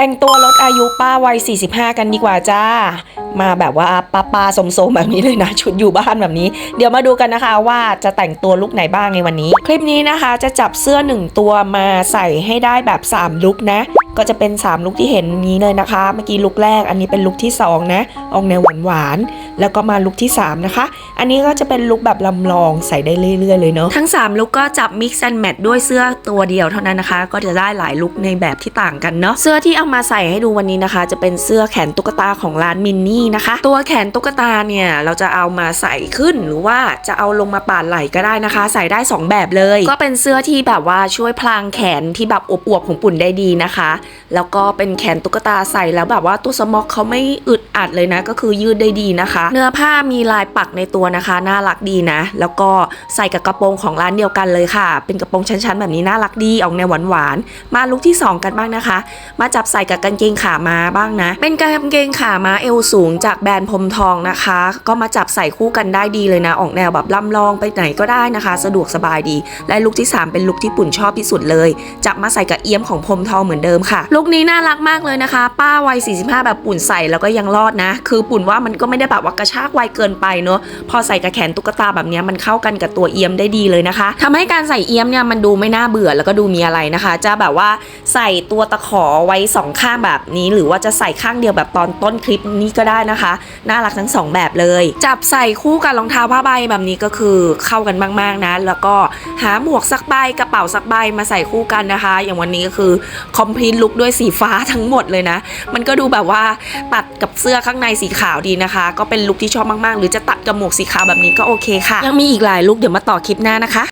แต่งตัวลดอายุป้าวัย 45 กันดีกว่าจ้า มาแบบว่าป้าป้าสมๆแบบนี้เลยนะ ชุดอยู่บ้านแบบนี้ เดี๋ยวมาดูกันนะคะว่าจะแต่งตัวลุกไหนบ้างในวันนี้ คลิปนี้นะคะจะจับเสื้อ 1 ตัวมาใส่ให้ได้แบบ 3 ลุกนะ ก็จะเป็น 3 ลุกที่เห็นนี้เลยนะคะ เมื่อกี้ลุกแรก อันนี้เป็นลุกที่ 2 นะ ออกแนวหวานๆ แล้วก็มาลุคที่ 3 นะคะ อันนี้ก็จะเป็นลุคแบบลำลองใส่ได้เรื่อยๆเลยเนาะทั้ง 3 ลุคก็จับ mix and match ด้วยเสื้อตัวเดียวเท่านั้นนะคะ ก็จะได้หลายลุคในแบบที่ต่างกันเนาะเสื้อที่เอามาใส่ให้ดูวันนี้นะคะ จะเป็นเสื้อแขนตุ๊กตาของร้านมินนี่นะคะ ตัวแขนตุ๊กตาเนี่ยเราจะเอามาใส่ขึ้นหรือว่าจะเอาลงมาปาดไหล่ก็ได้นะคะ ใส่ได้ 2 แบบเลย ก็เป็นเสื้อที่แบบว่าช่วยพลางแขนที่แบบอวบๆของปุ่นได้ดีนะคะ แล้วก็เป็นแขนตุ๊กตาใส่แล้วแบบว่าตัวสม็อกเขาไม่อึดอัดเลยนะ ก็คือยืดได้ดีนะคะ เนื้อผ้ามีลายปักในตัวนะคะ น่ารักดีนะ แล้วก็ใส่กับกระโปรงของร้านเดียวกันเลยค่ะ เป็นกระโปรงชั้นๆแบบนี้น่ารักดีออกแนวหวานๆมาลุคที่ 2 กันบ้างนะคะ มาจับใส่กับกางเกงขาม้าบ้างนะ เป็นกางเกงขาม้าเอวสูงจากแบรนด์พรมทองนะคะ ก็มาจับใส่คู่กันได้ดีเลยนะ ออกแนวแบบล่ำลองไปไหนก็ได้นะคะ สะดวกสบายดี และลุคที่ 3 เป็นลุคที่ปุ่นชอบที่สุดเลยจับมาใส่กับเอี้ยมของพรมทองเหมือนเดิมค่ะลุคนี้น่ารักมากเลยนะคะ ป้าวัย 45 แบบปุ่นใส่แล้วก็ยังรอดนะ คือปุ่นว่ามันก็ไม่ได้แบบว่ากระชากวัยเกินไปเนอะพอใส่กับแขนตุ๊กตาแบบนี้มันเข้ากันกับตัวเอี้ยมได้ดีเลยนะคะทำให้การใส่เอี้ยมเนี่ยมันดูไม่น่าเบื่อแล้วก็ดูมีอะไรนะคะ จะแบบว่าใส่ตัวตะขอไว้สองข้างแบบนี้ หรือว่าจะใส่ข้างเดียวแบบตอนต้นคลิปนี้ก็ได้นะคะ น่ารักทั้งสองแบบเลย จับใส่คู่กับรองเท้าผ้าใบแบบนี้ก็คือเข้ากันมากๆนะ แล้วก็หาหมวกสักใบกระเป๋าสักใบมาใส่คู่กันนะคะ อย่างวันนี้ก็คือคอมพลีทลุคด้วยสีฟ้าทั้งหมดเลยนะ มันก็ดูแบบว่าตัดกับเสื้อข้างในสีขาวดีนะคะ ก็เป็นลุคที่ชอบมากๆ หรือจะตัดกับหมวกสีขาวแบบนี้ก็โอเคค่ะ ยังมีอีกหลายลุคเดี๋ยวมาต่อคลิปหน้านะคะ